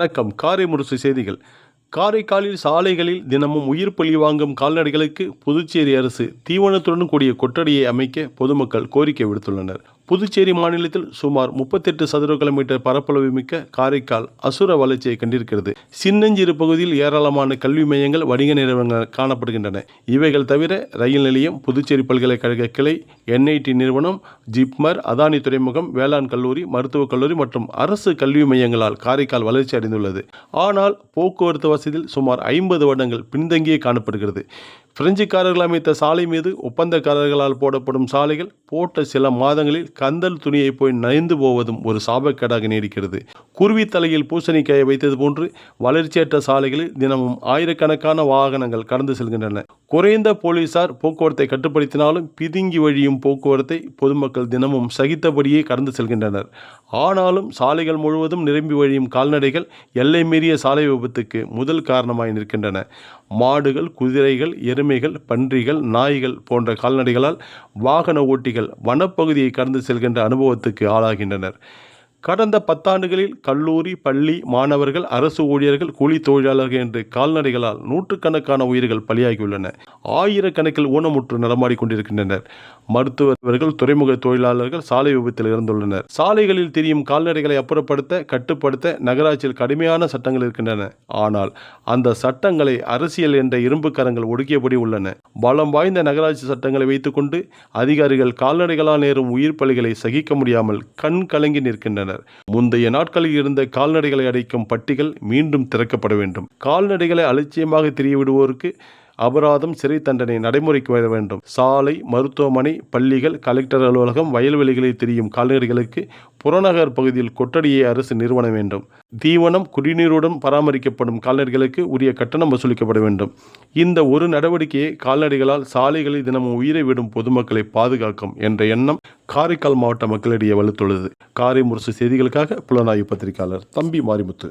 வணக்கம். காரை முரசு செய்திகள். காரைக்காலில் சாலைகளில் தினமும் உயிர் பலி வாங்கும் கால்நடைகளுக்கு புதுச்சேரி அரசு தீவனத்துடன் கூடிய கொட்டடியை அமைக்க பொதுமக்கள் கோரிக்கை விடுத்துள்ளனர். புதுச்சேரி மாநிலத்தில் சுமார் முப்பத்தெட்டு சதுர கிலோமீட்டர் பரப்பளவு மிக்க காரைக்கால் அசுர வளர்ச்சியை கண்டிருக்கிறது. சின்னஞ்சிறு பகுதியில் ஏராளமான கல்வி மையங்கள் வணிக நிறுவனங்கள் காணப்படுகின்றன. இவைகள் தவிர ரயில் நிலையம் புதுச்சேரி பல்கலைக்கழக கிளை என்ஐடி நிறுவனம் ஜிப்மர் அதானி துறைமுகம் வேளாண் கல்லூரி மருத்துவக் கல்லூரி மற்றும் அரசு கல்வி மையங்களால் காரைக்கால் வளர்ச்சி அடைந்துள்ளது. ஆனால் போக்குவரத்து வசதியில் சுமார் ஐம்பது வருடங்கள் பின்தங்கியே காணப்படுகிறது. பிரெஞ்சுக்காரர்கள் அமைத்த சாலை மீது ஒப்பந்தக்காரர்களால் போடப்படும் சாலைகள் போட்ட சில மாதங்களில் கந்தல் துணியை போய் நனைந்து போவதும் ஒரு சாபக்கேடாக நீடிக்கிறது. குருவி தலையில் பூசணிக்காயை வைத்தது போன்று வளர்ச்சியற்ற சாலைகளில் தினமும் ஆயிரக்கணக்கான வாகனங்கள் கடந்து செல்கின்றன. குறைந்த போலீசார் போக்குவரத்தை கட்டுப்படுத்தினாலும் பிதுங்கி வழியும் போக்குவரத்தை பொதுமக்கள் தினமும் சகித்தபடியே கடந்து செல்கின்றனர். ஆனாலும் சாலைகள் முழுவதும் நிரம்பி வழியும் கால்நடைகள் எல்லை மீறிய சாலை விபத்துக்கு முதல் காரணமாய் நிற்கின்றன. மாடுகள் குதிரைகள் எருமைகள் பன்றிகள் நாய்கள் போன்ற கால்நடைகளால் வாகன ஓட்டிகள் வனப்பகுதியை கடந்து செல்கின்ற அனுபவத்துக்கு ஆளாகின்றனர். கடந்த பத்தாண்டுகளில் கல்லூரி பள்ளி மாணவர்கள் அரசு ஊழியர்கள் கூலி தொழிலாளர்கள் என்று கால்நடைகளால் நூற்றுக்கணக்கான உயிர்கள் பலியாகியுள்ளன. ஆயிரக்கணக்கில் ஊனமுற்று நடமாடி கொண்டிருக்கின்றனர் மருத்துவர்கள் துறைமுக தொழிலாளர்கள் சாலை விபத்தில் இறந்துள்ளனர். சாலைகளில் திரியும் கால்நடைகளை அப்புறப்படுத்த கட்டுப்படுத்த நகராட்சியில் கடுமையான சட்டங்கள் இருக்கின்றன. ஆனால் அந்த சட்டங்களை அரசியல் என்ற இரும்பு கரங்கள் ஒடுக்கியபடி உள்ளன. பலம் வாய்ந்த நகராட்சி சட்டங்களை வைத்துக்கொண்டு அதிகாரிகள் கால்நடைகளால் நேரும் உயிர் பலிகளை சகிக்க முடியாமல் கண் கலங்கி நிற்கின்றனர். முந்தைய நாட்களில் இருந்த கால்நடைகளை அடைக்கும் பட்டிகள் மீண்டும் திறக்கப்பட வேண்டும். கால்நடைகளை அலட்சியமாக தெரியவிடுவோருக்கு அபராதம் சிறை தண்டனை நடைமுறைக்கு வர வேண்டும். சாலை மருத்துவமனை பள்ளிகள் கலெக்டர் அலுவலகம் வயல்வெளிகளில் தெரியும் கால்நடைகளுக்கு புறநகர் பகுதியில் கொட்டடியை அரசு நிறுவன வேண்டும். தீவனம் குடிநீருடன் பராமரிக்கப்படும் கால்நடைகளுக்கு உரிய கட்டணம் வசூலிக்கப்பட வேண்டும். இந்த ஒரு நடவடிக்கையை கால்நடைகளால் சாலைகளில் தினமும் உயிரை விடும் பொதுமக்களை பாதுகாக்கும் என்ற எண்ணம் காரைக்கால் மாவட்ட மக்களிடையே வலுத்துள்ளது. காரை முரசு செய்திகளுக்காக புலனாய்வு பத்திரிகையாளர் தம்பி மாரிமுத்து.